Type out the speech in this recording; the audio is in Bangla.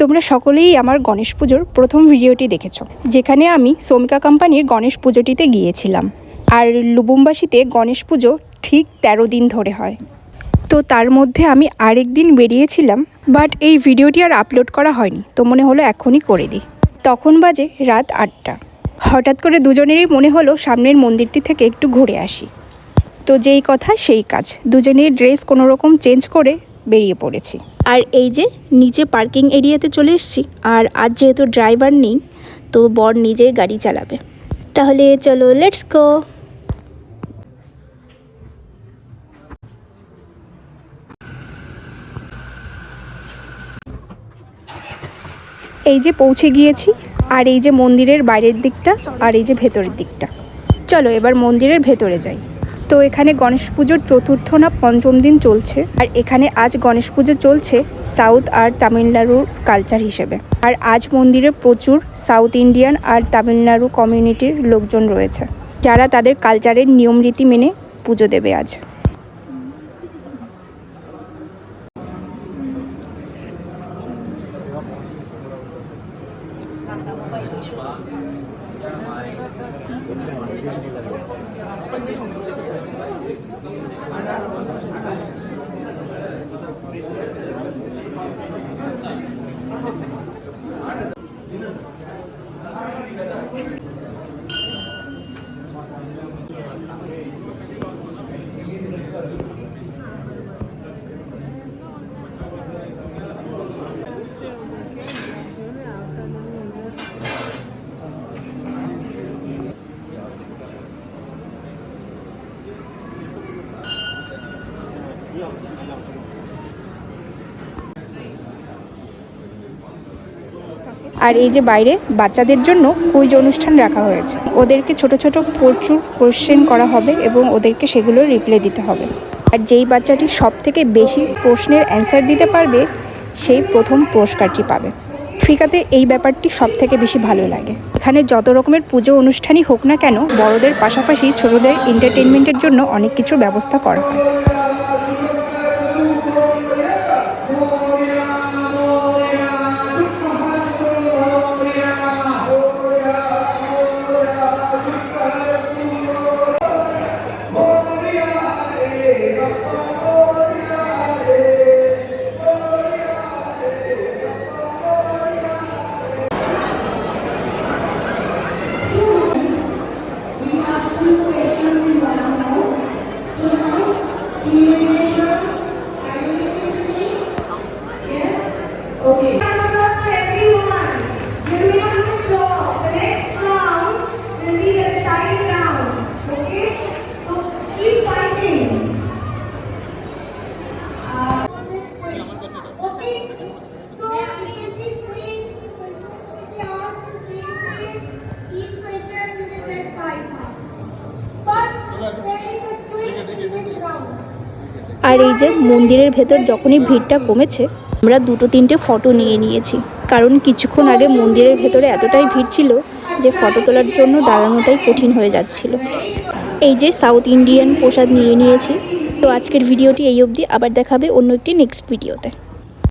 তোমরা সকলেই আমার গণেশ পুজোর প্রথম ভিডিওটি দেখেছ, যেখানে আমি সোমিকা কোম্পানির গণেশ পুজোটিতে গিয়েছিলাম। আর লুবুমবাসীতে গণেশ পুজো ঠিক তেরো দিন ধরে হয়। তো তার মধ্যে আমি আরেক দিন বেরিয়েছিলাম, বাট এই ভিডিওটি আর আপলোড করা হয়নি, তো মনে হলো এখনই করে দিই। তখন বাজে রাত আটটা। হঠাৎ করে দুজনেরই মনে হলো সামনের মন্দিরটি থেকে একটু ঘুরে আসি। তো যেই কথা সেই কাজ দুজনের ড্রেস কোনো রকম চেঞ্জ করে বেরিয়ে পড়েছি। আর এই যে নিচে পার্কিং এরিয়াতে চলে এসেছি, আর আজ যেহেতু ড্রাইভার নেই, তো বর নিজেই গাড়ি চালাবে। তাহলে চলো লেটস গো এই যে পৌঁছে গিয়েছি, আর এই যে মন্দিরের বাইরের দিকটা, আর এই যে ভেতরের দিকটা। চলো, এবার মন্দিরের ভেতরে যাই। তো এখানে গণেশ পুজোর চতুর্থ না পঞ্চম দিন চলছে। আর এখানে আজ গণেশ পুজো চলছে সাউথ আর তামিলনাড়ুর কালচার হিসেবে। আর আজ মন্দিরে প্রচুর সাউথ ইন্ডিয়ান আর তামিলনাড়ু কমিউনিটির লোকজন রয়েছে। যারা তাদের কালচারের নিয়ম রীতি মেনে পুজো দেবে আজ। আর এই যে বাইরে বাচ্চাদের জন্য কুইজ অনুষ্ঠান রাখা হয়েছে। ওদেরকে ছোট ছোট প্রচুর কোশ্চেন করা হবে এবং ওদেরকে সেগুলো রিপ্লাই দিতে হবে। আর যেই বাচ্চাটি সব থেকে বেশি প্রশ্নের অ্যান্সার দিতে পারবে, সেই প্রথম পুরস্কারটি পাবে। আফ্রিকাতে এই ব্যাপারটি সব থেকে বেশি ভালো লাগে। এখানে যত রকমের পুজো অনুষ্ঠানই হোক না কেন, বড়দের পাশাপাশি ছোটদের এন্টারটেনমেন্টের জন্য অনেক কিছুর ব্যবস্থা করা হয়। Do you measure? Are you listening to me? Yes? Okay. আর এই যে মন্দিরের ভেতর যখনই ভিড়টা কমেছে, আমরা দুটো তিনটে ফটো নিয়ে নিয়েছি। কারণ কিছুক্ষণ আগে মন্দিরের ভেতরে এতটাই ভিড় ছিল যে ফটো তোলার জন্য দাঁড়ানোটাই কঠিন হয়ে যাচ্ছিল। এই যে সাউথ ইন্ডিয়ান প্রসাদ নিয়ে নিয়েছি। তো আজকের ভিডিওটি এই অবধি, আবার দেখাবে অন্য একটি নেক্সট ভিডিওতে